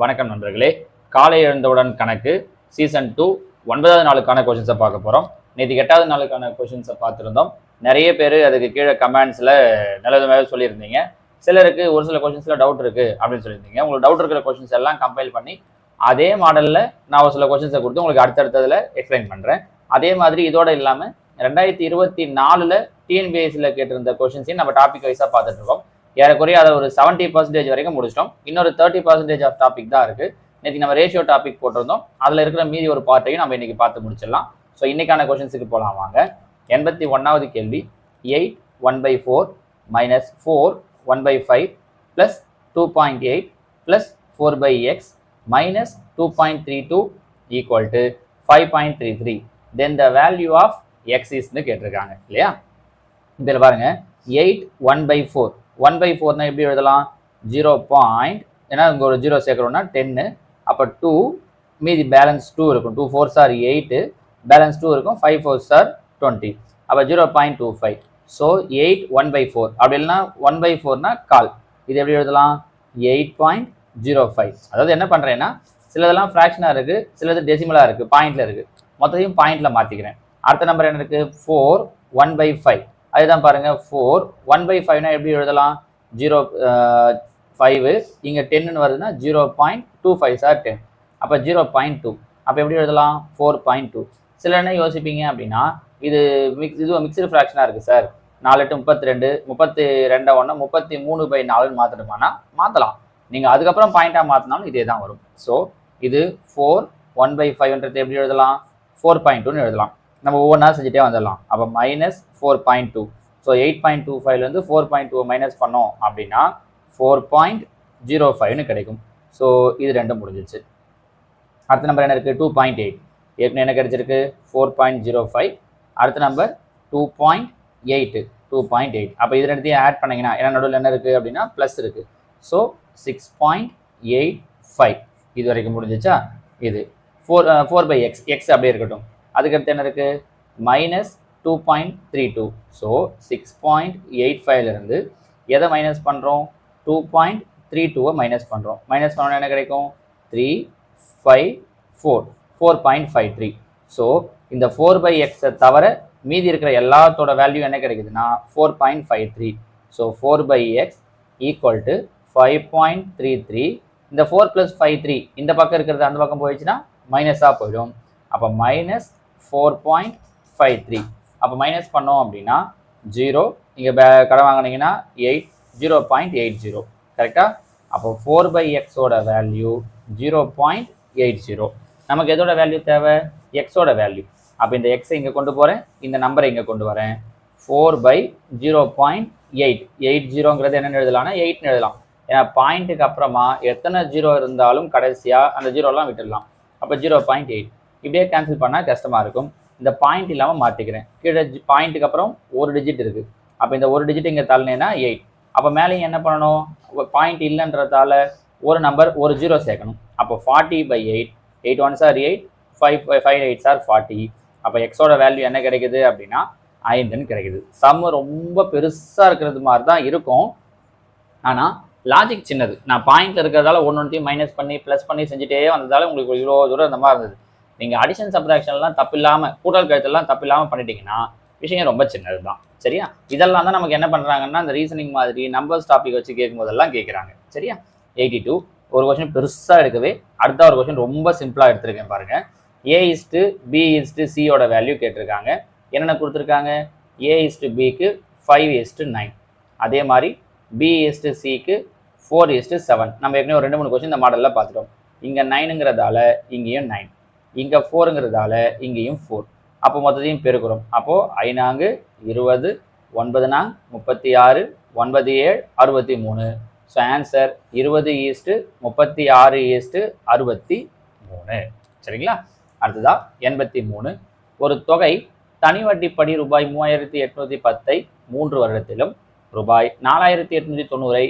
வணக்கம் நண்பர்களே. காலை எழுந்தவுடன் கணக்கு சீசன் டூ ஒன்பதாவது நாளுக்கான கொஷின்ஸை பார்க்க போகிறோம் நேற்று எட்டாவது நாளுக்கான கொஷின்ஸை பார்த்துருந்தோம். நிறைய பேர் அதுக்கு கீழே கமெண்ட்ஸில் நல்லதுமாகவே சொல்லியிருந்தீங்க. சிலருக்கு ஒரு சில கொஷின்ஸில் டவுட் இருக்குது அப்படின்னு சொல்லியிருந்தீங்க. உங்களுக்கு டவுட் இருக்கிற கொஷின்ஸ் எல்லாம் கம்பைல் பண்ணி அதே மாடலில் நான் ஒரு சில கொஷின்ஸை கொடுத்து உங்களுக்கு அடுத்தடுத்ததில் எக்ஸ்பிளைன் பண்ணுறேன் அதே மாதிரி இதோட இல்லாமல் ரெண்டாயிரத்தி இருபத்தி நாலில் டிஎன்பிஎஸ்சியில் கேட்டிருந்த கொஷின்ஸையும் நம்ம டாபிக் வைஸாக பார்த்துட்ருக்கோம் ஏறக்குறைய அதை ஒரு செவன்ட்டி பர்சன்டேஜ் வரைக்கும் முடிச்சிட்டோம். இன்னொரு தேர்ட்டி பர்சன்டேஜ் ஆஃப் டாபிக் தான் இருக்குது நேற்று நம்ம ரேஷியோ டாபிக் போட்டிருந்தோம். அதில் இருக்கிற மீதி ஒரு பார்ட்டையும் நம்ம இன்னைக்கு பார்த்து முடிச்சிடலாம். ஸோ இன்னைக்கான கொஷின்ஸுக்கு போகலாம் வாங்க. எண்பத்தி ஒன்றாவது கேள்வி. Eight one by four minus four one by five plus two point eight plus four by x minus two point three two equal to five point three three then the value of எக்ஸிஸ்னு கேட்டிருக்காங்க. இல்லையா? இதில் பாருங்க. Eight one by four one by ஃபோர்னா எப்படி எழுதலாம்? Zero point ஏன்னா இங்கே ஒரு zero சேர்க்குறோம்னா டென்னு அப்போ டூ மீதி பேலன்ஸ் டூ இருக்கும். Two four are eight balance two இருக்கும். ஃபைவ் ஃபோர் சார் டுவெண்ட்டி அப்போ zero point two five so eight one by four அப்படி இல்லைன்னா ஒன் பை ஃபோர்னா கால். இது எப்படி எழுதலாம்? எயிட் பாயிண்ட் ஜீரோ ஃபைவ் அதாவது என்ன பண்ணுறேன்னா சிலதெல்லாம் ஃப்ராக்ஷனாக இருக்குது சிலது டெசிமலாக இருக்குது பாயிண்டில் இருக்குது மொத்தத்தையும் பாயிண்டில் மாற்றிக்கிறேன் அடுத்த நம்பர் என்ன இருக்குது ஃபோர் ஒன் பை ஃபைவ் அதுதான் பாருங்கள் ஃபோர் ஒன் பை ஃபைவ்னா எப்படி எழுதலாம்? ஜீரோ ஃபைவ் இங்கே டென்னு வருதுன்னா zero point two five are ten அப்போ ஜீரோ பாயிண்ட் டூ அப்போ எப்படி எழுதலாம்? ஃபோர் பாயிண்ட் டூ சில என்ன யோசிப்பீங்க அப்படின்னா இது மிக்ஸ் இது மிக்சடு ஃப்ராக்ஷனாக இருக்குது சார் நாலு எட்டு முப்பத்தி ரெண்டு முப்பத்தி ரெண்டை ஒன்று முப்பத்தி மூணு பை நாலுன்னு மாற்றணுமானா மாற்றலாம் நீங்கள் அதுக்கப்புறம் பாயிண்ட்டாக மாற்றினாலும் இதே தான் வரும். ஸோ இது ஃபோர் ஒன் பை ஃபைவ்ன்றது எப்படி எழுதலாம்? ஃபோர் பாயிண்ட் டூன்னு எழுதலாம். நம்ம ஒவ்வொன்றா செஞ்சுட்டே வந்துடலாம். அப்போ minus four point two so eight point two ஃபைவ்லேருந்து ஃபோர் பாயிண்ட் டூ மைனஸ் பண்ணோம் அப்படின்னா ஃபோர் பாயிண்ட் ஜீரோ ஃபைவ்னு கிடைக்கும். ஸோ இது ரெண்டும் முடிஞ்சிச்சு அடுத்த நம்பர் என்ன இருக்குது டூ பாயிண்ட் எயிட் ஏற்கனவே என்ன கிடைச்சிருக்கு? ஃபோர் பாயிண்ட் ஜீரோ ஃபைவ் அடுத்த number two point eight two point eight அப்போ இது ரெண்டுத்தையும் ஆட் பண்ணிங்கன்னா என்ன நடுவில் என்ன இருக்குது அப்படின்னா ப்ளஸ் இருக்குது so six point eight five இது வரைக்கும் முடிஞ்சிச்சா? இது. Four four by x x அப்படியே இருக்கட்டும். அதுக்கடுத்து என்ன இருக்குது minus two point three two so six point eight ஃபைவ்லேருந்து எதை மைனஸ் பண்ணுறோம் டூ பாயிண்ட் த்ரீ டூவை மைனஸ் பண்ணுறோம் மைனஸ் பண்ணோன்னா என்ன கிடைக்கும்? Three five four four point five three so இந்த ஃபோர் பை எக்ஸை தவிர மீதி இருக்கிற எல்லாத்தோட வேல்யூ என்ன கிடைக்குதுன்னா? Four point five three so four by x equal to five point three three இந்த ஃபோர் ப்ளஸ் ஃபைவ் த்ரீ இந்த பக்கம் இருக்கிறது அந்த பக்கம் போயிடுச்சுன்னா மைனஸாக போயிடும். அப்போ minus four point five three அப்போ மைனஸ் பண்ணோம் அப்படின்னா ஜீரோ நீங்கள் பே கடை வாங்கினீங்கன்னா eight zero point eight zero கரெக்டாக அப்போ ஃபோர் பை எக்ஸோட value zero point eight zero நமக்கு எதோட வேல்யூ தேவை? எக்ஸோட வேல்யூ அப்போ இந்த எக்ஸை இங்கே கொண்டு போகிறேன் இந்த நம்பரை இங்கே கொண்டு வரேன். Four by zero point eight eight ஜீரோங்கிறது என்னென்னு எழுதலாம்னா எயிட்னு எழுதலாம். ஏன்னா பாயிண்ட்டுக்கு அப்புறமா எத்தனை ஜீரோ இருந்தாலும் கடைசியாக அந்த ஜீரோலாம் விட்டுடலாம். அப்போ ஜீரோ பாயிண்ட் எயிட் இப்படியே கேன்சல் பண்ணால் கஷ்டமாக இருக்கும். இந்த பாயிண்ட் இல்லாமல் மாற்றிக்கிறேன் கீழே பாயிண்ட்டுக்கு அப்புறம் ஒரு டிஜிட் இருக்குது அப்போ இந்த ஒரு டிஜிட் இங்கே தள்ளினேன்னா எயிட் அப்போ மேலேயும் என்ன பண்ணணும்? பாயிண்ட் இல்லைன்றதால ஒரு நம்பர் ஒரு ஜீரோ சேர்க்கணும். அப்போ forty by eight eight one are eight five five eight are forty அப்போ எக்ஸோட வேல்யூ என்ன கிடைக்குது அப்படின்னா ஐந்துன்னு கிடைக்குது. சம் ரொம்ப பெருசாக இருக்கிறது மாதிரி தான் இருக்கும். ஆனால் லாஜிக் சின்னது. நான் பாயிண்ட் இருக்கிறதால ஒன்று ஒன்றையும் மைனஸ் பண்ணி ப்ளஸ் பண்ணி செஞ்சுட்டே வந்ததால உங்களுக்கு இவ்வளோ தூரம் இந்த மாதிரி இருந்தது. நீங்கள் அடிஷன் சப்ராக்ஷன்லாம் தப்பு இல்லாமல் கூட்டல் கழுத்தெல்லாம் தப்பு இல்லாமல் பண்ணிட்டீங்கன்னா விஷயம் ரொம்ப சின்னது தான் சரியா? இதெல்லாம் தான் நமக்கு என்ன பண்ணுறாங்கன்னா அந்த ரீசனிங் மாதிரி நம்பர்ஸ் டாபிக் வச்சு கேட்கும் போதெல்லாம் கேட்குறாங்க. சரியா? எயிட்டி டூ ஒரு கொஷின் பெருசாக எடுக்கவே அடுத்த ஒரு கொஷின் ரொம்ப சிம்பிளாக எடுத்திருக்கேன் பாருங்கள் A is to B is to சியோட வேல்யூ கேட்டிருக்காங்க. என்னென்ன கொடுத்துருக்காங்க? ஏ இஸ்டு பிக்கு ஃபைவ் இஸ்டு நைன் அதே மாதிரி பி இஸ்டு சிக்கு ஃபோர் இஸ்டு செவன் நம்ம ஏற்கனவே ஒரு ரெண்டு மூணு கொஸ்டின் இந்த மாடலில் பார்த்துட்டோம். இங்கே நைனுங்கிறதால இங்கேயும் நைன் இங்கே ஃபோருங்கிறதால இங்கேயும் ஃபோர் அப்போ மொத்தத்தையும் பெருக்கிறோம். அப்போது ஐநாங்கு இருபது ஒன்பது நாங் முப்பத்தி ஆறு ஒன்பது ஏழு அறுபத்தி மூணு ஸோ ஆன்சர் இருபது ஈஸ்ட்டு முப்பத்தி ஆறு ஈஸ்ட்டு அறுபத்தி மூணு சரிங்களா? அடுத்ததா எண்பத்தி மூணு ஒரு தொகை தனி வட்டிப்படி ரூபாய் மூவாயிரத்தி எட்நூற்றி பத்தை மூன்று வருடத்திலும் ரூபாய் நாலாயிரத்தி எட்நூற்றி தொண்ணூறை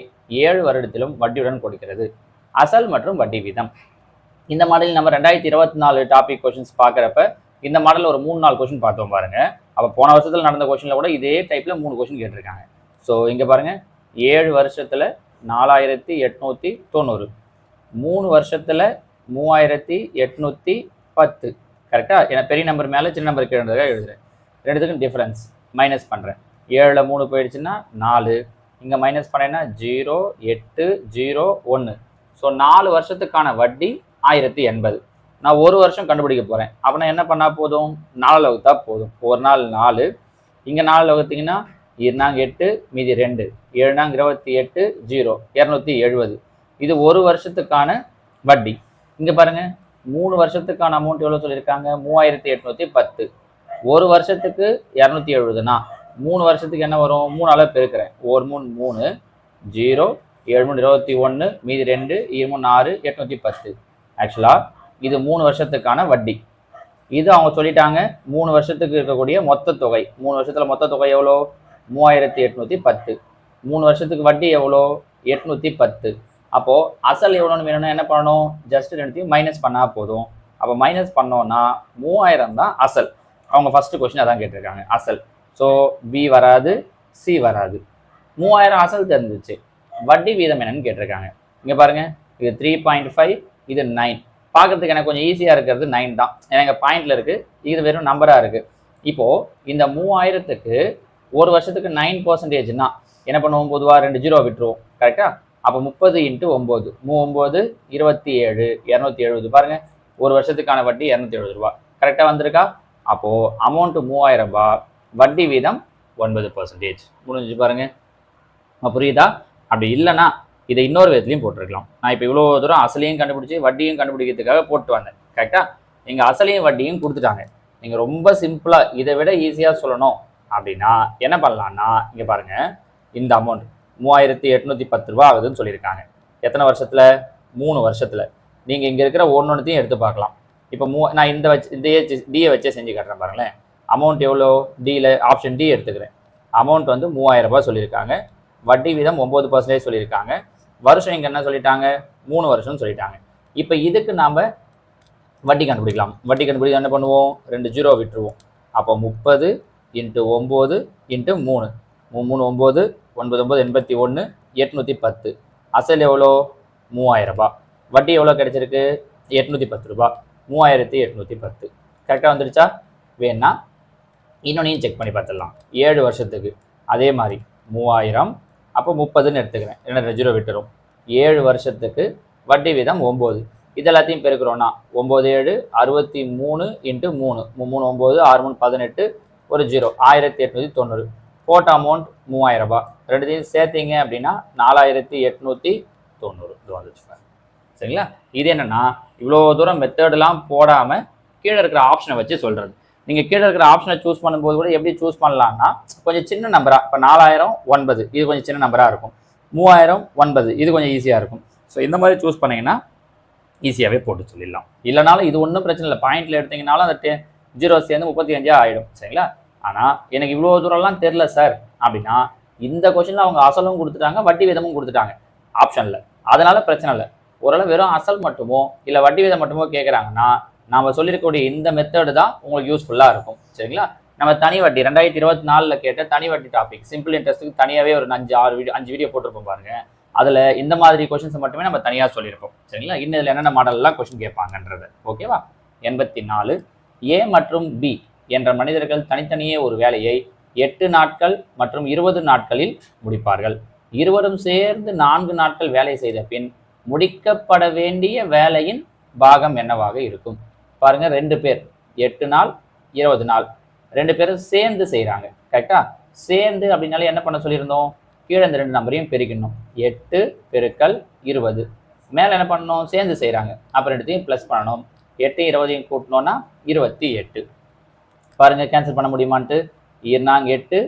ஏழு வருடத்திலும் வட்டியுடன் கொடுக்கிறது. அசல் மற்றும் வட்டி வீதம். இந்த மாடலில் நம்ம ரெண்டாயிரத்தி இருபத்தி நாலு டாபிக் கொஷின்ஸ் பார்க்குறப்ப இந்த மாடல் ஒரு மூணு நாலு கொஷின் பார்த்தோம் பாருங்க. அப்போ போன வருஷத்தில் நடந்த கொஷினில் கூட இதே டைப்பில் மூணு கொஷின் கேட்டிருக்காங்க. ஸோ இங்கே பாருங்க. ஏழு வருஷத்தில் நாலாயிரத்தி எட்நூற்றி தொண்ணூறு. மூணு வருஷத்தில் மூவாயிரத்தி எட்நூற்றி பத்து. கரெக்டாக ஏன்னா பெரிய நம்பர் மேலே சின்ன நம்பர் கீழே எழுதுறேன். ரெண்டுத்துக்கும் டிஃப்ரென்ஸ் மைனஸ் பண்ணுறேன் ஏழில் மூணு போயிடுச்சுன்னா நாலு. இங்கே மைனஸ் பண்ணேன்னா ஜீரோ எட்டு ஜீரோ ஒன்று ஸோ நாலு வருஷத்துக்கான வட்டி ஆயிரத்தி எண்பது. நான் ஒரு வருஷம் கண்டுபிடிக்க போகிறேன் அப்போ நான் என்ன பண்ணால் போதும்? நாலு வகுத்தா போதும். ஒரு நாள் நாலு. இங்கே நாலு வகுத்தீங்கன்னா இருந்தாங்க எட்டு மீதி ரெண்டு. ஏழுனாங்க இருபத்தி எட்டு ஜீரோ. இரநூத்தி எழுபது. இது ஒரு வருஷத்துக்கான வட்டி. இங்கே பாருங்க. மூணு வருஷத்துக்கான அமௌண்ட் எவ்வளோ சொல்லியிருக்காங்க? மூவாயிரத்தி எட்நூற்றி பத்து. ஒரு வருஷத்துக்கு இரநூத்தி எழுபதுனா? மூணு வருஷத்துக்கு என்ன வரும்? மூணு அளவு பெருக்கிறேன். ஒரு மூணு மூணு ஜீரோ. ஏழு மூணு இருபத்தி ஒன்று மீதி ரெண்டு. ஏழு மூணு ஆறு எட்நூற்றி பத்து. ஆக்சுவலாக இது மூணு வருஷத்துக்கான வட்டி. இது அவங்க சொல்லிட்டாங்க மூணு வருஷத்துக்கு இருக்கக்கூடிய மொத்த தொகை. மூணு வருஷத்தில் மொத்த தொகை எவ்வளோ? மூவாயிரத்தி எட்நூற்றி பத்து. மூணு வருஷத்துக்கு வட்டி எவ்வளோ? எட்நூற்றி பத்து. அப்போது அசல் எவ்வளோன்னு வேணும்னா என்ன பண்ணணும்? ஜஸ்ட் ரெண்டுத்தையும் மைனஸ் பண்ணால் போதும். அப்போ மைனஸ் பண்ணோன்னா மூவாயிரம் தான் அசல். அவங்க ஃபஸ்ட்டு கொஸ்டின் அதான் கேட்டிருக்காங்க அசல். ஸோ பி வராது சி வராது. மூவாயிரம் அசல் தெரிஞ்சிச்சு. வட்டி வீதம் என்னன்னு கேட்டிருக்காங்க. இங்கே பாருங்கள் இது த்ரீ பாயிண்ட் ஃபைவ் இது நைன் பார்க்கறதுக்கு எனக்கு கொஞ்சம் ஈஸியாக இருக்கிறது நைன் தான். எனக்கு பாயிண்ட்ல இருக்கு. இது வெறும் நம்பராக இருக்கு. இப்போ இந்த மூவாயிரத்துக்கு ஒரு வருஷத்துக்கு நைன் பர்சன்டேஜ்னா என்ன பண்ணுவோம்? பொதுவாக ரெண்டு ஜீரோ விட்டுருவோம். கரெக்டாக அப்போ முப்பது இன்ட்டு ஒம்பது. மூ ஒம்பது இருபத்தி ஏழு இரநூத்தி எழுபது. பாருங்க. ஒரு வருஷத்துக்கான வட்டி இரநூத்தி எழுபது ரூபா. கரெக்டாக வந்திருக்கா? அப்போது அமௌண்ட்டு மூவாயிரம் ரூபா. வட்டி வீதம் ஒன்பது பர்சன்டேஜ் முடிஞ்சு பாருங்க. புரியுதா? அப்படி இல்லைன்னா இதை இன்னொரு விதத்துலையும் போட்டிருக்கலாம். நான் இப்போ இவ்வளோ தூரம் அசலையும் கண்டுபிடிச்சி வட்டியும் கண்டுபிடிக்கிறதுக்காக போட்டு வந்தேன். கரெக்டாக நீங்கள் அசலையும் வட்டியும் கொடுத்துட்டாங்க. நீங்கள் ரொம்ப சிம்பிளாக இதை விட ஈஸியாக சொல்லணும் அப்படின்னா என்ன பண்ணலான்னா இங்கே பாருங்கள் இந்த அமௌண்ட் மூவாயிரத்தி எட்நூற்றி பத்து ரூபா ஆகுதுன்னு சொல்லியிருக்காங்க. எத்தனை வருஷத்தில்? மூணு வருஷத்தில். நீங்கள் இங்கே இருக்கிற ஒன்று எடுத்து பார்க்கலாம். இப்போ மூ நான் இந்த வச்சு இந்த டியை வச்சே செஞ்சு காட்டுறேன் பாருங்களேன். அமௌண்ட் எவ்வளோ? டியில் ஆப்ஷன் டி எடுத்துக்கிறேன். அமௌண்ட் வந்து மூவாயிரம் ரூபாய் சொல்லியிருக்காங்க. வட்டி வீதம் ஒம்பது பர்சன்டேஜ் சொல்லியிருக்காங்க. வருஷம் இங்கே என்ன சொல்லிட்டாங்க? மூணு வருஷம்னு சொல்லிட்டாங்க. இப்போ இதுக்கு நாம் வட்டி கண்டுபிடிக்கலாம். வட்டி கண்டுபிடிக்க என்ன பண்ணுவோம்? ரெண்டு ஜீரோ விட்டுருவோம். அப்போ முப்பது இன்ட்டு ஒம்பது இன்ட்டு மூணு. மூணு ஒம்பது ஒன்பது ஒம்பது எண்பத்தி ஒன்று எட்நூற்றி பத்து. அசல் எவ்வளோ? மூவாயிரரூபா வட்டி எவ்வளோ கிடச்சிருக்கு? எட்நூற்றி பத்து ரூபா மூவாயிரத்தி எட்நூற்றி பத்து. கரெக்டாக வந்துடுச்சா வேணா இன்னொன்னையும் செக் பண்ணி பார்த்துடலாம். ஏழு வருஷத்துக்கு. அதே மாதிரி மூவாயிரம் அப்போ முப்பதுன்னு எடுத்துக்கிறேன். ரெண்டு ஜீரோ விட்டுரும். ஏழு வருஷத்துக்கு வட்டி வீதம் ஒம்பது. இது எல்லாத்தையும் பெருக்கிறோன்னா ஒம்பது ஏழு அறுபத்தி மூணு இன்ட்டு மூணு. மூணு ஒம்பது ஆறு மூணு பதினெட்டு ஒரு ஜீரோ ஆயிரத்தி எட்நூற்றி தொண்ணூறு. போட்ட அமௌண்ட் மூவாயிரம் ரூபாய். ரெண்டுத்தையும் சேர்த்தீங்க அப்படின்னா நாலாயிரத்தி எட்நூற்றி தொண்ணூறு. இது சரிங்களா? இது என்னென்னா இவ்வளோ தூரம் மெத்தடெல்லாம் போடாமல் கீழே இருக்கிற ஆப்ஷனை வச்சு சொல்கிறது நீங்கள் கீழே இருக்கிற ஆப்ஷனை சூஸ் பண்ணும்போது கூட எப்படி சூஸ் பண்ணலான்னா கொஞ்சம் சின்ன நம்பராக இப்போ நாலாயிரம் ஒன்பது. இது கொஞ்சம் சின்ன நம்பராக இருக்கும். மூவாயிரம் ஒன்பது. இது கொஞ்சம் ஈஸியாக இருக்கும். ஸோ இந்த மாதிரி சூஸ் பண்ணிங்கன்னா ஈஸியாகவே போட்டு சொல்லிடலாம். இல்லைனாலும் இது ஒன்றும் பிரச்சனை இல்லை. பாயிண்டில் எடுத்தீங்கனாலும் அந்த டெ ஜீரோ சேர்ந்து முப்பத்தி அஞ்சாக ஆகிடும் சரிங்களா? ஆனால் எனக்கு இவ்வளோ தூரம்லாம் தெரில சார் அப்படின்னா இந்த கொஷனில் அவங்க அசலும் கொடுத்துட்டாங்க வட்டி விதமும் கொடுத்துட்டாங்க. ஆப்ஷனில் அதனால் பிரச்சனை இல்லை. ஓரளவு வெறும் அசல் மட்டுமோ இல்லை வட்டி விதம் மட்டுமோ கேட்குறாங்கன்னா நாம் சொல்லியிருக்கக்கூடிய இந்த மெத்தடு தான் உங்களுக்கு யூஸ்ஃபுல்லாக இருக்கும். சரிங்களா? நம்ம தனி வட்டி ரெண்டாயிரத்தி இருபத்தி நாலில் கேட்ட தனி வட்டி டாபிக் சிம்பிள் இன்ட்ரெஸ்ட்டுக்கு தனியாகவே ஒரு அஞ்சு ஆறு வீடியோ அஞ்சு வீடியோ போட்டிருப்போம் பாருங்கள் அதில் இந்த மாதிரி கொஷின்ஸ் மட்டுமே நம்ம தனியாக சொல்லியிருப்போம். சரிங்களா? இன்னும் இதில் என்னென்ன மாடல்லாம் கொஷின் கேட்பாங்கன்றது. ஓகேவா எண்பத்தி நாலு ஏ மற்றும் பி என்ற மனிதர்கள் தனித்தனியே ஒரு வேலையை எட்டு நாட்கள் மற்றும் இருபது நாட்களில் முடிப்பார்கள். இருவரும் சேர்ந்து நான்கு நாட்கள் வேலை செய்த பின் முடிக்கப்பட வேண்டிய வேலையின் பாகம் என்னவாக இருக்கும்? பாருங்க ரெண்டு பேர். எட்டு நாள் இருபது நாள். ரெண்டு பேரும் சேர்ந்து செய்கிறாங்க கரெக்டா சேர்ந்து அப்படின்னாலே என்ன பண்ண சொல்லியிருந்தோம்? கீழே இந்த ரெண்டு நம்பரையும் பெருக்கணும் எட்டு பெருக்கல் இருபது. மேலே என்ன பண்ணணும்? சேர்ந்து செய்கிறாங்க அப்புறம் ரெண்டுத்தையும் ப்ளஸ் பண்ணணும். எட்டு இருபதையும் கூட்டினோன்னா இருபத்தி எட்டு. பாருங்கள் கேன்சல் பண்ண முடியுமான்ட்டு? இருநாங்க எட்டு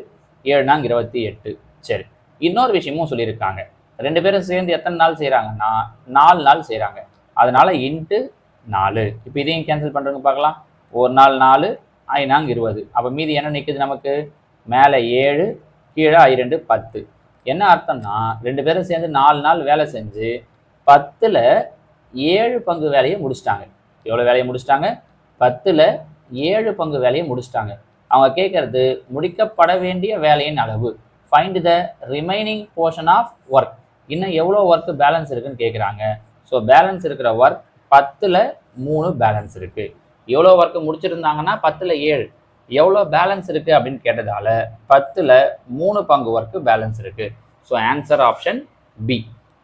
ஏழு நாங்க இருபத்தி எட்டு. சரி. இன்னொரு விஷயமும் சொல்லியிருக்காங்க. ரெண்டு பேரும் சேர்ந்து எத்தனை நாள் செய்கிறாங்கன்னா நாலு நாள் செய்கிறாங்க அதனால் இன்ட்டு நாலு. இப்போ இதையும் கேன்சல் பண்ணுறதுன்னு பார்க்கலாம். ஒரு நாள் நாலு ஐநாங் இருபது. அப்போ மீதி என்ன நிற்குது நமக்கு? மேலே ஏழு கீழே ஐ ரெண்டு பத்து. என்ன அர்த்தம்னா ரெண்டு பேரும் சேர்ந்து நாலு நாள் வேலை செஞ்சு பத்தில் ஏழு பங்கு வேலையை முடிச்சிட்டாங்க. எவ்வளோ வேலையை முடிச்சிட்டாங்க? பத்தில் ஏழு பங்கு வேலையை முடிச்சிட்டாங்க. அவங்க கேட்குறது முடிக்கப்பட வேண்டிய வேலையின் அளவு. Find the remaining portion of work இன்னும் எவ்வளோ ஒர்க்கு பேலன்ஸ் இருக்குன்னு கேட்குறாங்க ஸோ பேலன்ஸ் இருக்கிற ஒர்க் பத்தில் மூணு பேலன்ஸ் இருக்குது எவ்வளோ ஒர்க்கு முடிச்சிருந்தாங்கன்னா பத்தில் ஏழு. எவ்வளோ பேலன்ஸ் இருக்குது அப்படின்னு கேட்டதால் பத்தில் மூணு பங்கு ஒர்க்கு பேலன்ஸ் இருக்குது ஸோ ஆன்சர் ஆப்ஷன் பி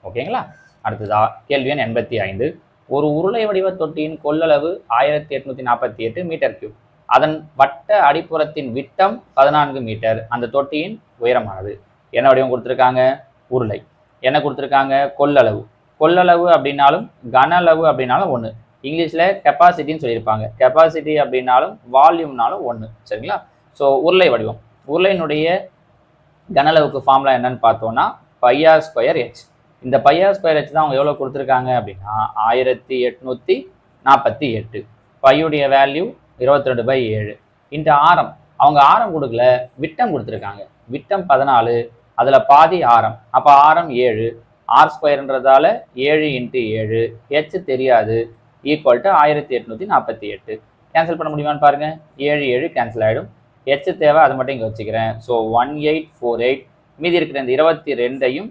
ஓகேங்களா? அடுத்ததா கேள்வி எண் எண்பத்தி ஐந்து. ஒரு உருளை வடிவ தொட்டியின் கொள்ளளவு ஆயிரத்தி எட்நூற்றி நாற்பத்தி எட்டு மீட்டர் கியூப் அதன் வட்ட அடிப்புறத்தின் விட்டம் பதினான்கு மீட்டர் அந்த தொட்டியின் உயரமானது. என்ன வடிவம் கொடுத்துருக்காங்க? உருளை. என்ன கொடுத்துருக்காங்க? கொள்ளளவு. கொள்ளளவு அப்படின்னாலும் கன அளவு அப்படின்னாலும் ஒன்று இங்கிலீஷில் கெப்பாசிட்டின்னு சொல்லியிருப்பாங்க. கெப்பாசிட்டி அப்படின்னாலும் வால்யூம்னாலும் ஒன்று சரிங்களா? ஸோ உருளை வடிவம். உருளையினுடைய கனளவுக்கு ஃபார்முலா என்னன்னு பார்த்தோம்னா பையா ஸ்கொயர் ஹெச் இந்த பையா ஸ்கொயர் ஹெச் தான் அவங்க எவ்வளோ கொடுத்துருக்காங்க அப்படின்னா ஆயிரத்தி எட்நூற்றி நாற்பத்தி எட்டு. பையுடைய வேல்யூ இருபத்தி ரெண்டு பை ஏழு. இந்த ஆரம் அவங்க ஆரம் கொடுக்கல விட்டம் கொடுத்துருக்காங்க. விட்டம் பதினாலு அதில் பாதி ஆரம். அப்போ ஆரம் ஏழு ஆர் ஸ்கொயர்ன்றதால ஏழு இன்ட்டு ஏழு. ஹெச் தெரியாது. ஈக்குவல் டு ஆயிரத்தி எட்நூற்றி நாற்பத்தி எட்டு. கேன்சல் பண்ண முடியுமான்னு பாருங்கள் ஏழு ஏழு கேன்சல் ஆகிடும் ஹெச் தேவை அதை மட்டும் இங்கே வச்சுக்கிறேன். So one eight four eight மீதி இருக்கிற இந்த இருபத்தி ரெண்டையும்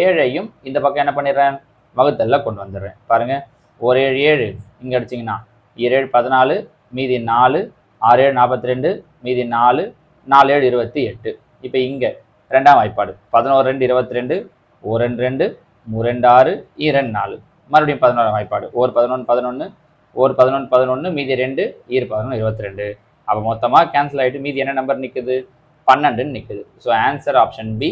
ஏழையும் இந்த பக்கம் என்ன பண்ணிடுறேன்? வகுத்தல்ல கொண்டு வந்துடுறேன். பாருங்கள் ஒரு ஏழு ஏழு. இங்கே அடிச்சிங்கன்னா ஏழு பதினாலு. மீதி நாலு ஆறு ஏழு நாற்பத்தி ரெண்டு. மீதி நாலு நாலு ஏழு இருபத்தி எட்டு. இப்போ இங்கே ரெண்டாம் வாய்ப்பாடு. பதினோரு ரெண்டு இருபத்தி ரெண்டு. ஒரு ரெண்டு ரெண்டு ரெண்டு ஆறு இரண்டு நாலு மறுபடியும் பதினோரு வாய்ப்பாடு. ஒரு பதினொன்று பதினொன்று ஒரு பதினொன்று பதினொன்று மீதி ரெண்டு ஈர் பதினொன்று இருபத்தி ரெண்டு அப்போ மொத்தமாக கேன்சல் ஆகிட்டு மீதி என்ன நம்பர் நிற்குது பன்னெண்டுன்னு நிற்குது ஸோ ஆன்சர் ஆப்ஷன் பி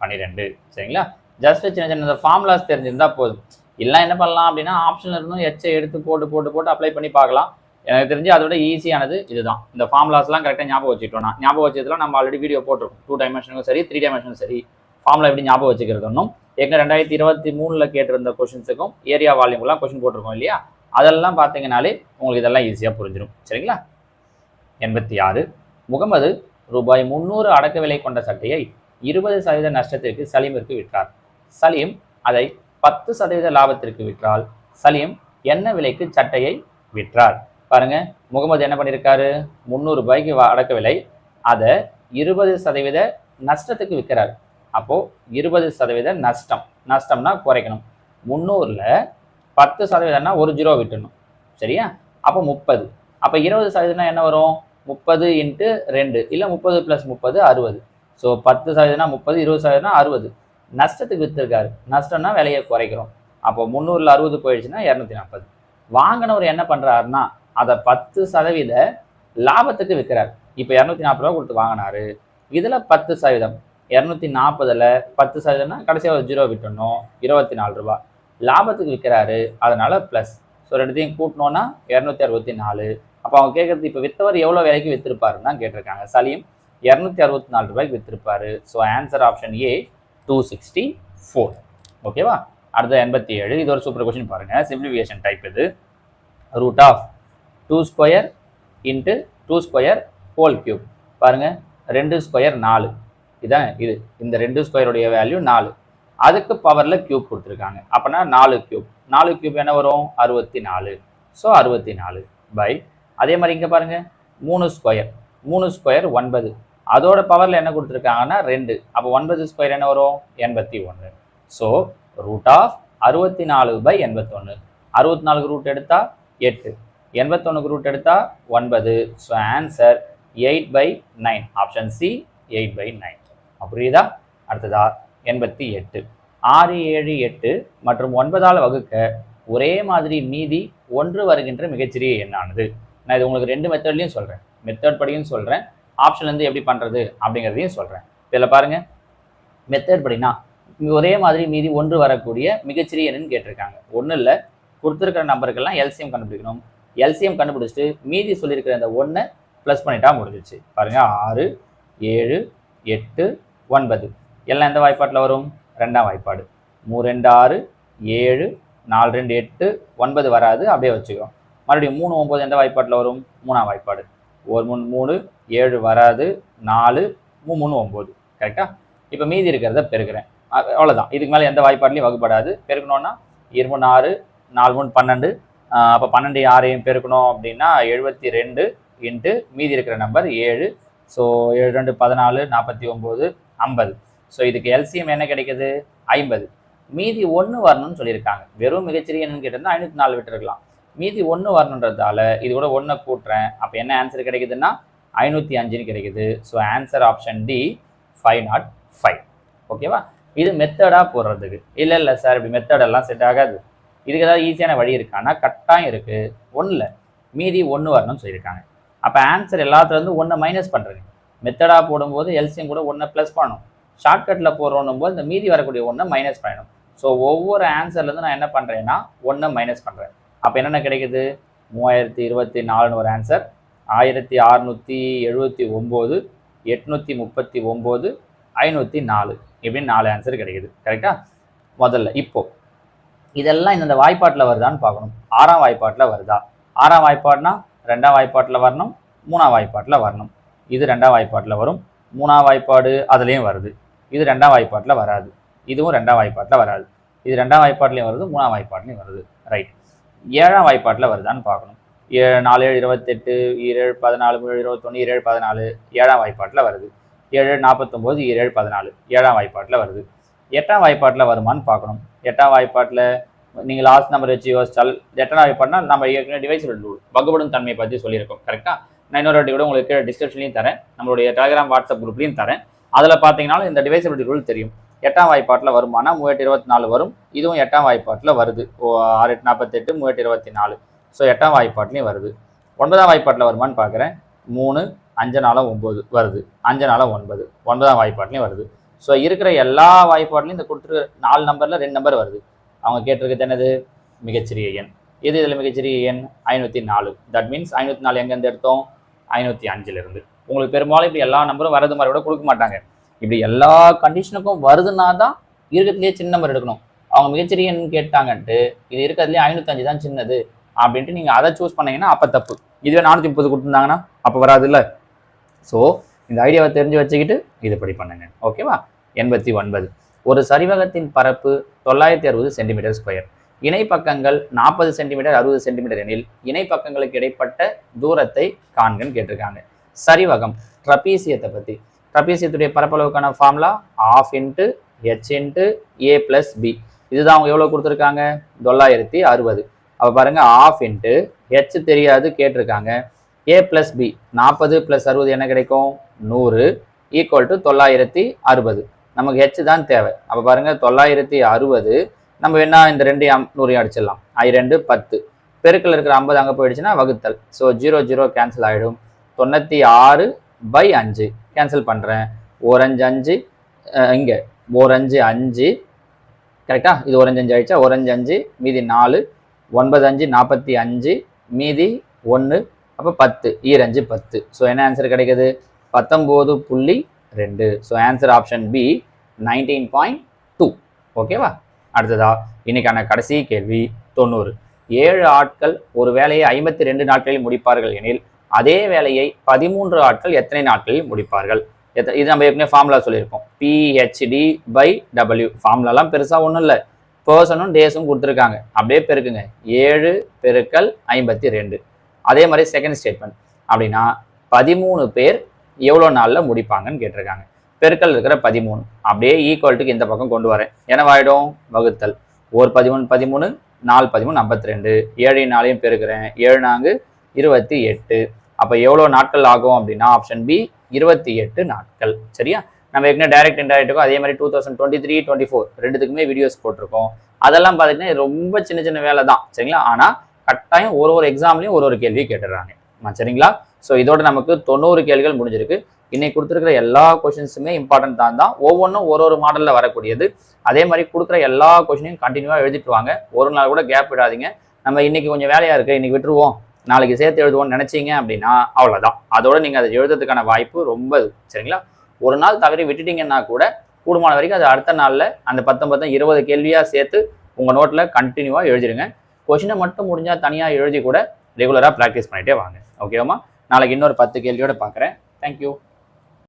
பன்னிரெண்டு. சரிங்களா? ஜஸ்ட் சின்ன சின்ன ஃபார்முலாஸ் தெரிஞ்சிருந்தால் போதும். இல்லை என்ன பண்ணலாம் அப்படின்னா ஆப்ஷன் இருந்தும் எச்சை எடுத்து போட்டு போட்டு போட்டு அப்ளை பண்ணி பார்க்கலாம். எனக்கு தெரிஞ்சு அதோட ஈஸியானது இதுதான். இந்த ஃபார்முலாஸ்லாம் கரெக்டாக ஞாபகம் வச்சுட்டோம்னா ஞாபகம் வச்சதுலாம் நம்ம ஆல்ரெடி வீடியோ போட்டிருக்கோம். டூ டைமென்ஷனும் சரி த்ரீ டைமென்ஷனும் சரி. ஃபார்ம்ல எப்படி ஞாபகம் வச்சுக்கிறதுனும் எங்க ரெண்டாயிரத்தி இருபத்தி மூணில் கேட்டிருந்த கொஷின்ஸுக்கும் ஏரியா வால்யூம்லாம் கொஷின் போட்டிருக்கோம் இல்லையா? அதெல்லாம் பார்த்தீங்கனாலே உங்களுக்கு இதெல்லாம் ஈஸியாக புரிஞ்சிடும் சரிங்களா? எண்பத்தி ஆறு. முகமது ரூபாய் முந்நூறு அடக்க விலை கொண்ட சட்டையை இருபது சதவீத நஷ்டத்திற்கு சலீமிற்கு விற்றார். சலீம் அதை பத்து சதவீத லாபத்திற்கு விற்றால் சலீம் என்ன விலைக்கு சட்டையை விற்றார்? பாருங்க முகமது என்ன பண்ணியிருக்காரு? முந்நூறு ரூபாய்க்கு அடக்க விலை அதை இருபது சதவீத நஷ்டத்துக்கு விற்கிறார். அப்போது இருபது சதவீத நஷ்டம். நஷ்டம்னா குறைக்கணும். முந்நூறில் பத்து சதவீதம்னா ஒரு ஜீரோ விட்டணும் சரியா? அப்போ முப்பது. அப்போ இருபது சதவீதம்னா என்ன வரும்? முப்பது இன்ட்டு ரெண்டு. இல்லை முப்பது ப்ளஸ் முப்பது அறுபது. ஸோ பத்து சதவீதம்னா முப்பது இருபது சதவீதம்னா அறுபது. நஷ்டத்துக்கு விற்றுருக்காரு நஷ்டம்னா விலையை குறைக்கிறோம். அப்போ முந்நூறுல அறுபது போயிடுச்சுன்னா இரநூத்தி நாற்பது. வாங்கினவர் என்ன பண்ணுறாருன்னா அதை பத்து சதவீத லாபத்துக்கு விற்கிறார் இப்போ இரநூத்தி நாற்பது ரூபா கொடுத்து வாங்கினாரு. இதில் பத்து சதவீதம். இரநூத்தி நாற்பதுல பத்து சதவீதம்னா கடைசியாக ஒரு ஜீரோ விட்டணும் இருபத்தி நாலு ரூபா. லாபத்துக்கு விற்கிறாரு அதனால ப்ளஸ் ஸோ ரெண்டுத்தையும் கூட்டினோன்னா இரநூத்தி அறுபத்தி நாலு. அப்போ அவங்க கேட்குறது இப்போ விற்றவர் எவ்வளோ விலைக்கு விற்றுருப்பாருன்னு தான் கேட்டிருக்காங்க. சலீம் இரநூத்தி அறுபத்தி நாலு ரூபாய்க்கு விற்றுருப்பாரு so answer option A two sixty four ஓகேவா அடுத்த எண்பத்தி ஏழு. இது ஒரு சூப்பர் கொஸ்டின் பாருங்க. சிம்பிளிஃபிகேஷன் டைப் இது. Root of two square into two square whole cube பாருங்க. ரெண்டு ஸ்கொயர் நாலு. இதான் இது. இந்த ரெண்டு ஸ்கொயருடைய வேல்யூ நாலு. அதுக்கு பவரில் கியூப் கொடுத்துருக்காங்க. அப்போனா நாலு கியூப் நாலு கியூப் என்ன வரும்? அறுபத்தி நாலு ஸோ அறுபத்தி நாலு பை அதே மாதிரி இங்கே பாருங்க. மூணு ஸ்கொயர் மூணு ஸ்கொயர் ஒன்பது. அதோட பவரில் என்ன கொடுத்துருக்காங்கன்னா ரெண்டு. அப்போ ஒன்பது ஸ்கொயர் என்ன வரும்? எண்பத்தி ஒன்று ஸோ ரூட் ஆஃப் அறுபத்தி நாலு பை எண்பத்தொன்று அறுபத்தி நாலுக்கு ரூட் எடுத்தால் எட்டு. எண்பத்தொன்னுக்கு ரூட் எடுத்தால் ஒன்பது. So answer eight by nine option C eight by nine புரியுதா? அடுத்ததா எண்பத்தி எட்டு. ஆறு ஏழு எட்டு மற்றும் ஒன்பதால் வகுக்க ஒரே மாதிரி மீதி ஒன்று வருகின்ற மிகச்சிறிய எண்ணானது. நான் இது உங்களுக்கு ரெண்டு மெத்தட்லையும் சொல்கிறேன் மெத்தட் படியும் சொல்கிறேன் ஆப்ஷன்லேருந்து எப்படி பண்ணுறது அப்படிங்கிறதையும் சொல்கிறேன் இதில் பாருங்கள் மெத்தட் படினா ஒரே மாதிரி மீதி ஒன்று வரக்கூடிய மிகச்சிறிய எண்ணுன்னு கேட்டிருக்காங்க. ஒன்றும் இல்லை. கொடுத்துருக்கிற நம்பருக்கெல்லாம் எல்சிஎம் கண்டுபிடிக்கணும். எல்சிஎம் கண்டுபிடிச்சிட்டு மீதி சொல்லியிருக்கிற இந்த ஒன்றை ப்ளஸ் பண்ணிட்டா முடிஞ்சிச்சு பாருங்கள் ஆறு ஏழு எட்டு ஒன்பது. எல்லாம் எந்த வாய்ப்பாட்டில் வரும்? ரெண்டாம் வாய்ப்பாடு. மூ ரெண்டு ஆறு ஏழு நாலு ரெண்டு எட்டு ஒன்பது வராது. அப்படியே வச்சுக்கோ. மறுபடியும் மூணு ஒம்பது எந்த வாய்ப்பாட்டில் வரும்? மூணாம் வாய்ப்பாடு. ஒரு மூணு மூணு ஏழு வராது. நாலு மூ மூணு ஒம்பது கரெக்டாக இப்போ மீதி இருக்கிறத பெருக்கிறேன். அவ்வளோதான் இதுக்கு மேலே எந்த வாய்ப்பாட்லையும் வகுப்படாது. பெருக்கணும்னா இருமூணு ஆறு நாலு மூணு பன்னெண்டு. அப்போ பன்னெண்டு ஆறையும் பெருக்கணும் அப்படின்னா எழுபத்தி ரெண்டு இன்ட்டு மீதி இருக்கிற நம்பர் ஏழு. ஸோ ஏழு ரெண்டு பதினாலு நாற்பத்தி ஒம்பது ஐம்பது. ஸோ இதுக்கு எல்சிஎம் என்ன கிடைக்குது? ஐம்பது. மீதி ஒன்று வரணும்னு சொல்லியிருக்காங்க. வெறும் மிகச்சிறிய எண்ணுன்னு கேட்டிருந்தா ஐநூற்றி நாலு விட்டுருக்கலாம். மீதி ஒன்று வரணுன்றதால இது கூட ஒன்றை கூட்டுறேன். அப்போ என்ன ஆன்சர் கிடைக்குதுன்னா ஐநூற்றி அஞ்சுன்னு கிடைக்குது. So answer option D five not five ஓகேவா இது மெத்தடாக போடுறதுக்கு. இல்லை இல்லை சார் இப்படி மெத்தடெல்லாம் செட் ஆகாது. இதுக்கு ஏதாவது ஈஸியான வழி இருக்கான்னா கட்டாயம் இருக்குது ஒன்றில் மீதி ஒன்று வரணும்னு சொல்லியிருக்காங்க. அப்போ ஆன்சர் எல்லாத்துலேருந்து ஒன்றை மைனஸ் பண்ணுறேங்க மெத்தடாக போடும்போது எல்சியம் கூட ஒன்றை ப்ளஸ் பண்ணணும் ஷார்ட்கட்டில் போடுறோன்னும் போது இந்த மீதி வரக்கூடிய ஒன்றை மைனஸ் பண்ணணும். ஸோ ஒவ்வொரு ஆன்சர்லேருந்து நான் என்ன பண்ணுறேன்னா ஒன்றை மைனஸ் பண்ணுறேன் அப்போ என்னென்ன கிடைக்குது? மூவாயிரத்தி இருபத்தி நாலுன்னு ஒரு ஆன்சர் ஆயிரத்தி அறநூற்றி எழுபத்தி ஒம்பது எட்நூற்றி முப்பத்தி ஒம்பது ஐநூற்றி நாலு. இப்படின்னு நாலு ஆன்சர் கிடைக்குது. கரெக்டாக முதல்ல இப்போது இதெல்லாம் இந்த வாய்ப்பாட்டில் வருதான்னு பார்க்கணும். ஆறாம் வாய்ப்பாட்டில் வருதா? ஆறாம் வாய்ப்பாடுனா ரெண்டாம் வாய்ப்பாட்டில் வரணும் மூணாம் வாய்ப்பாட்டில் வரணும். இது ரெண்டாம் வாய்ப்பாட்டில் வரும். மூணாம் வாய்ப்பாடு அதுலேயும் வருது. இது ரெண்டாம் வாய்ப்பாட்டில் வராது. இதுவும் ரெண்டாம் வாய்ப்பாட்டில் வராது. இது ரெண்டாம் வாய்ப்பாட்லேயும் வருது மூணாம் வாய்ப்பாட்லேயும் வருது. ரைட் ஏழாம் வாய்ப்பாட்டில் வருதான்னு பார்க்கணும். ஏ நாலு ஏழு இருபத்தெட்டு ஏழு பதினாலு ஏழு இருபத்தொன்று ஏழு பதினாலு ஏழாம் வாய்ப்பாட்டில் வருது. ஏழு நாற்பத்தொம்போது ஏழு பதினாலு ஏழாம் வாய்ப்பாட்டில் வருது. எட்டாம் வாய்ப்பாட்டில் வருமான்னு பார்க்கணும். எட்டாம் வாய்ப்பாட்டில் நீங்கள் லாஸ்ட் நம்பர் வச்சு யோசிச்சால் எட்டாம் வாய்ப்பாட்னா நம்ம ஏற்கனவே டிவைஸ் ரூல் வகுப்படும் தன்மையை பற்றி சொல்லியிருக்கோம். கரெக்டாக நான் இன்னொரு வாட்டி கூட உங்களுக்கு டிஸ்கிரிப்ஷன்லையும் தரேன். நம்மளுடைய டெலிகிராம் வாட்ஸ்அப் குரூப்லையும் தரேன். அதில் பார்த்தீங்கன்னா இந்த டிவைசபிலிட்டி ரூல் தெரியும். எட்டாம் வாய்ப்பாட்டில் வருமானா மூவாயிரத்தி இருபத்தி நாலு வரும். இதுவும் எட்டாம் வாய்ப்பாட்டில் வருது. ஓ ஆறு எட்டு நாற்பத்தெட்டு மூவாயிரத்தி இருபத்தி நாலு ஸோ எட்டாம் வாய்ப்பாட்லையும் வருது. ஒன்பதாம் வாய்ப்பாட்டில் வருமான்னு பார்க்குறேன் மூணு அஞ்சு நாளும் ஒம்பது வருது. அஞ்சு நாளும் ஒன்பது. ஒன்பதாம் வாய்ப்பாட்லையும் வருது. ஸோ இருக்கிற எல்லா வாய்ப்பாட்லையும் இந்த கொடுத்துருக்க நாலு நம்பரில் ரெண்டு நம்பர் வருது. அவங்க கேட்டிருக்கிறது என்னது? மிகச்சிறிய எண். எது இதில் மிகச்சிறிய எண்? ஐநூற்றி நாலு. தட் மீன்ஸ் ஐநூற்றி நாலு எங்கேருந்து எடுத்தோம்? ஐநூற்றி அஞ்சுலேருந்து. உங்களுக்கு பெரும்பாலும் இப்படி எல்லா நம்பரும் வரது மாதிரி கூட கொடுக்க மாட்டாங்க. இப்படி எல்லா கண்டிஷனுக்கும் வருதுன்னா தான் இருக்கிறதுலேயே சின்ன நம்பர் எடுக்கணும். அவங்க மிகச்சிறிய கேட்டாங்கன்ட்டு இது இருக்கிறதுலேயே ஐநூற்றஞ்சு தான் சின்னது அப்படின்ட்டு நீங்கள் அதை சூஸ் பண்ணீங்கன்னா அப்போ தப்பு. இதுவே நானூற்றி முப்பது கொடுத்துருந்தாங்கன்னா அப்போ வராதுல்ல. ஸோ இந்த ஐடியாவை தெரிஞ்சு வச்சுக்கிட்டு இதுபடி பண்ணுங்க. ஓகேவா எண்பத்தி ஒன்பது. ஒரு சரிவகத்தின் பரப்பு தொள்ளாயிரத்தி அறுபது சென்டிமீட்டர் ஸ்கொயர் இணைப்பக்கங்கள் நாற்பது சென்டிமீட்டர் அறுபது சென்டிமீட்டர் எனில் இணைப்பக்கங்களுக்கு இடைப்பட்ட தூரத்தை காண்கன்னு கேட்டிருக்காங்க. சரிவகம் ட்ரபீசியத்தை பற்றி ட்ரபீசியத்துடைய பரப்பளவுக்கான formula half into H into A plus B இதுதான் அவங்க எவ்வளோ கொடுத்துருக்காங்க? தொள்ளாயிரத்தி அறுபது. அப்போ பாருங்கள் ஆஃப் இன்ட்டு ஹெச் தெரியாது கேட்டிருக்காங்க. ஏ ப்ளஸ் பி நாற்பது ப்ளஸ் அறுபது என்ன கிடைக்கும்? நூறு ஈக்குவல் டு தொள்ளாயிரத்தி அறுபது. நமக்கு ஹெச் தான் தேவை. அப்போ பாருங்கள் தொள்ளாயிரத்தி அறுபது நம்ம வேணா இந்த ரெண்டு நூறையும் அடிச்சிடலாம். ஐ ரெண்டு பத்து. பெருக்கில் இருக்கிற ஐம்பது அங்கே போயிடுச்சுன்னா வகுத்தல். ஸோ ஜீரோ ஜீரோ கேன்சல் ஆகிடும் தொண்ணூற்றி ஆறு பை அஞ்சு. கேன்சல் பண்ணுறேன் ஓரஞ்சு அஞ்சு இங்கே. ஓரஞ்சு அஞ்சு கரெக்டாக இது ஓரஞ்சு அஞ்சு ஆயிடுச்சா? ஓரஞ்சு அஞ்சு மீதி நாலு. ஒன்பது அஞ்சு நாற்பத்தி அஞ்சு மீதி ஒன்று அப்போ பத்து. E ஈரஞ்சு பத்து. ஸோ என்ன ஆன்சர் கிடைக்குது? பத்தொம்போது புள்ளி ரெண்டு. So answer option B nineteen point two ஓகேவா அடுத்ததா இன்னைக்கான கடைசி கேள்வி தொண்ணூறு. ஏழு ஆட்கள் ஒரு வேலையை ஐம்பத்தி ரெண்டு நாட்களில் முடிப்பார்கள் எனில் அதே வேலையை பதிமூன்று ஆட்கள் எத்தனை நாட்களில் முடிப்பார்கள்? எத்த இது நம்ம ஏற்கனவே ஃபார்முலா சொல்லியிருக்கோம். பிஹெச்டி பை டபிள்யூ ஃபார்முலாலாம் பெருசாக ஒன்றும் இல்லை. பர்சனும் டேஸும் கொடுத்துருக்காங்க. அப்படியே பெருக்குங்க. ஏழு பெருக்கல் ஐம்பத்தி ரெண்டு அதே மாதிரி செகண்ட் ஸ்டேட்மெண்ட் அப்படின்னா பதிமூணு பேர் எவ்வளோ நாளில் முடிப்பாங்கன்னு கேட்டிருக்காங்க. பெருக்கல் இருக்கிற பதிமூணு. அப்படியே ஈக்குவல்ட்டுக்கு இந்த பக்கம் கொண்டு வரேன். என்னவாயிடும்? வகுத்தல். ஒரு பதிமூணு பதிமூணு நாலு பதிமூணு ஐம்பத்தி ரெண்டு ஏழு நாளையும் பெருக்கிறேன். ஏழு நான்கு இருபத்தி எட்டு. அப்போ எவ்வளோ நாட்கள் ஆகும் அப்படின்னா ஆப்ஷன் பி இருபத்தி எட்டு நாட்கள். சரியா? நம்ம ஏற்கனவே டைரக்ட் இன்டைரக்ட்டுக்கும் அதே மாதிரி two thousand twenty three twenty four ரெண்டுத்துக்குமே வீடியோஸ் போட்டிருக்கோம். அதெல்லாம் பார்த்தீங்கன்னா ரொம்ப சின்ன சின்ன வேலை தான். சரிங்களா? ஆனால் கட்டாயம் ஒரு ஒரு எக்ஸாம்லையும் ஒரு ஒரு கேள்வி கேட்டுடுறாங்க. சரிங்களா? ஸோ இதோட நமக்கு தொண்ணூறு கேள்விகள் முடிஞ்சிருக்கு. இன்னைக்கு கொடுத்துருக்கிற எல்லா கொஷின்ஸுமே இம்பார்ட்டன்ட் தான் தான். ஒவ்வொன்றும் ஒரு ஒரு மாடலில் வரக்கூடியது. அதே மாதிரி கொடுக்குற எல்லா கொஷினையும் கண்டினியூவாக எழுதிட்டு வாங்க. ஒரு நாள் கூட கேப் விடாதீங்க. நம்ம இன்னைக்கு கொஞ்சம் வேலையாக இருக்குது இன்னைக்கு விட்டுருவோம். நாளைக்கு சேர்த்து எழுதுவோம்னு நினச்சிங்க அப்படின்னா அவ்வளோதான் அதோட நீங்கள் அதை எழுதுறதுக்கான வாய்ப்பு ரொம்ப சரிங்களா? ஒரு நாள் தவறி விட்டுட்டீங்கன்னா கூட கூடுமான வரைக்கும் அது அடுத்த நாளில் அந்த பத்தொன்பது இருபது கேள்வியாக சேர்த்து உங்கள் நோட்டில் கண்டினியூவாக எழுதிடுங்க கொஷினை மட்டும் முடிஞ்சால் தனியாக எழுதி கூட ரெகுலராக ப்ராக்டிஸ் பண்ணிகிட்டே வாங்க. ஓகேவாம்மா நாளைக்கு இன்னொரு பத்து கேள்வியோடு பார்க்குறேன் தேங்க்யூ